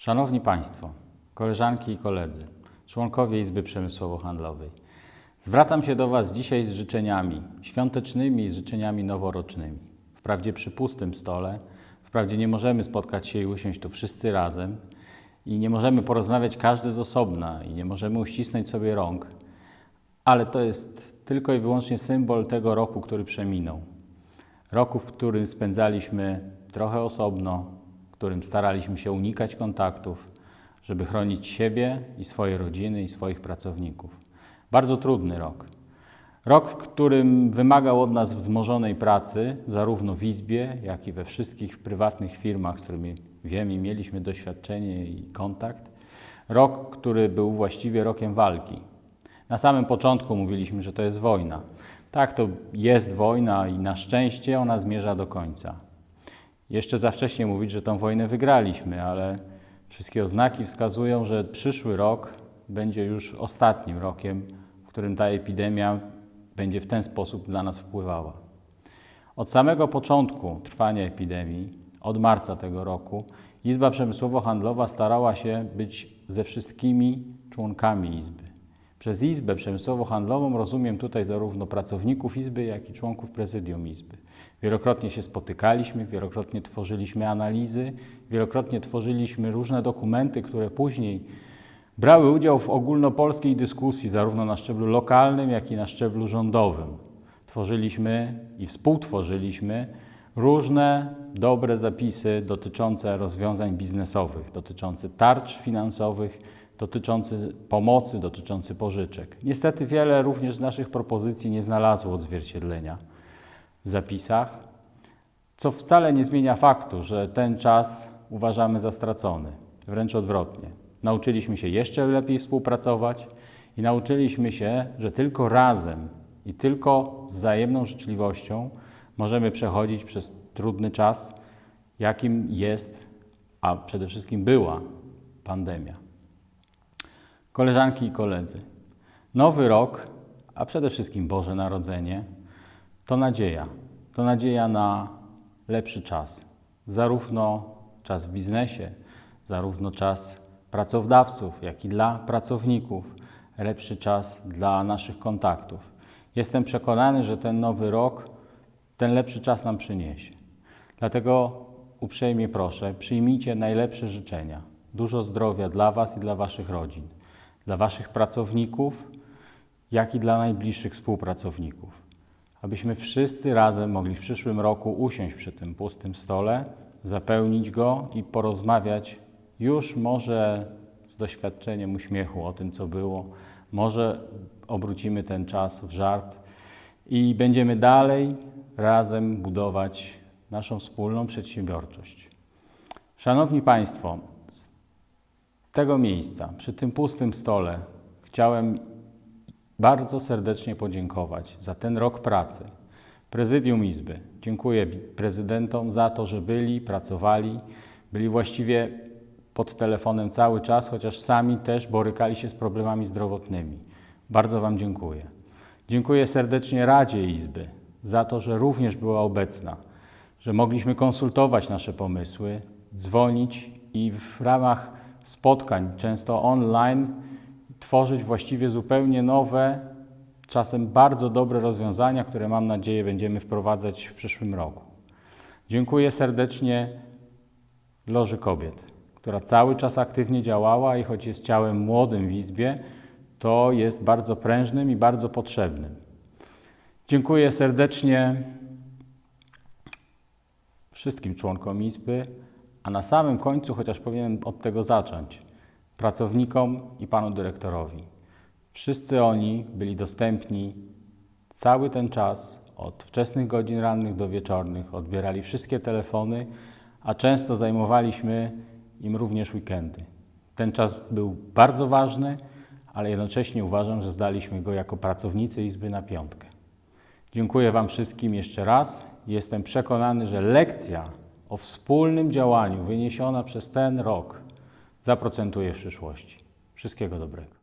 Szanowni Państwo, koleżanki i koledzy, członkowie Izby Przemysłowo-Handlowej, zwracam się do Was dzisiaj z życzeniami świątecznymi i z życzeniami noworocznymi. Wprawdzie przy pustym stole, wprawdzie nie możemy spotkać się i usiąść tu wszyscy razem i nie możemy porozmawiać każdy z osobna i nie możemy uścisnąć sobie rąk, ale to jest tylko i wyłącznie symbol tego roku, który przeminął. Roku, w którym spędzaliśmy trochę osobno, którym staraliśmy się unikać kontaktów, żeby chronić siebie i swoje rodziny i swoich pracowników. Bardzo trudny rok. Rok, w którym wymagał od nas wzmożonej pracy, zarówno w Izbie, jak i we wszystkich prywatnych firmach, z którymi wiem i mieliśmy doświadczenie i kontakt. Rok, który był właściwie rokiem walki. Na samym początku mówiliśmy, że to jest wojna. Tak, to jest wojna i na szczęście ona zmierza do końca. Jeszcze za wcześnie mówić, że tą wojnę wygraliśmy, ale wszystkie oznaki wskazują, że przyszły rok będzie już ostatnim rokiem, w którym ta epidemia będzie w ten sposób dla nas wpływała. Od samego początku trwania epidemii, od marca tego roku, Izba Przemysłowo-Handlowa starała się być ze wszystkimi członkami Izby. Przez Izbę Przemysłowo-Handlową rozumiem tutaj zarówno pracowników Izby, jak i członków prezydium Izby. Wielokrotnie się spotykaliśmy, wielokrotnie tworzyliśmy analizy, wielokrotnie tworzyliśmy różne dokumenty, które później brały udział w ogólnopolskiej dyskusji, zarówno na szczeblu lokalnym, jak i na szczeblu rządowym. Tworzyliśmy i współtworzyliśmy różne dobre zapisy dotyczące rozwiązań biznesowych, dotyczące tarcz finansowych, dotyczące pomocy, dotyczące pożyczek. Niestety wiele również z naszych propozycji nie znalazło odzwierciedlenia w zapisach, co wcale nie zmienia faktu, że ten czas uważamy za stracony. Wręcz odwrotnie. Nauczyliśmy się jeszcze lepiej współpracować i nauczyliśmy się, że tylko razem i tylko z wzajemną życzliwością możemy przechodzić przez trudny czas, jakim jest, a przede wszystkim była pandemia. Koleżanki i koledzy, nowy rok, a przede wszystkim Boże Narodzenie, to nadzieja. To nadzieja na lepszy czas. Zarówno czas w biznesie, zarówno czas pracodawców, jak i dla pracowników, lepszy czas dla naszych kontaktów. Jestem przekonany, że ten nowy rok ten lepszy czas nam przyniesie. Dlatego uprzejmie proszę, przyjmijcie najlepsze życzenia. Dużo zdrowia dla Was i dla Waszych rodzin, dla Waszych pracowników, jak i dla najbliższych współpracowników. Abyśmy wszyscy razem mogli w przyszłym roku usiąść przy tym pustym stole, zapełnić go i porozmawiać już może z doświadczeniem uśmiechu o tym, co było. Może obrócimy ten czas w żart i będziemy dalej razem budować naszą wspólną przedsiębiorczość. Szanowni Państwo, tego miejsca, przy tym pustym stole, chciałem bardzo serdecznie podziękować za ten rok pracy. Prezydium Izby. Dziękuję prezydentom za to, że byli, pracowali, byli właściwie pod telefonem cały czas, chociaż sami też borykali się z problemami zdrowotnymi. Bardzo Wam dziękuję. Dziękuję serdecznie Radzie Izby za to, że również była obecna, że mogliśmy konsultować nasze pomysły, dzwonić i w ramach spotkań, często online, tworzyć właściwie zupełnie nowe, czasem bardzo dobre rozwiązania, które mam nadzieję będziemy wprowadzać w przyszłym roku. Dziękuję serdecznie Loży Kobiet, która cały czas aktywnie działała i choć jest ciałem młodym w Izbie, to jest bardzo prężnym i bardzo potrzebnym. Dziękuję serdecznie wszystkim członkom Izby, a na samym końcu, chociaż powinienem od tego zacząć, pracownikom i panu dyrektorowi. Wszyscy oni byli dostępni cały ten czas, od wczesnych godzin rannych do wieczornych, odbierali wszystkie telefony, a często zajmowaliśmy im również weekendy. Ten czas był bardzo ważny, ale jednocześnie uważam, że zdaliśmy go jako pracownicy Izby na piątkę. Dziękuję Wam wszystkim jeszcze raz. Jestem przekonany, że lekcja o wspólnym działaniu wyniesiona przez ten rok zaprocentuje w przyszłości. Wszystkiego dobrego.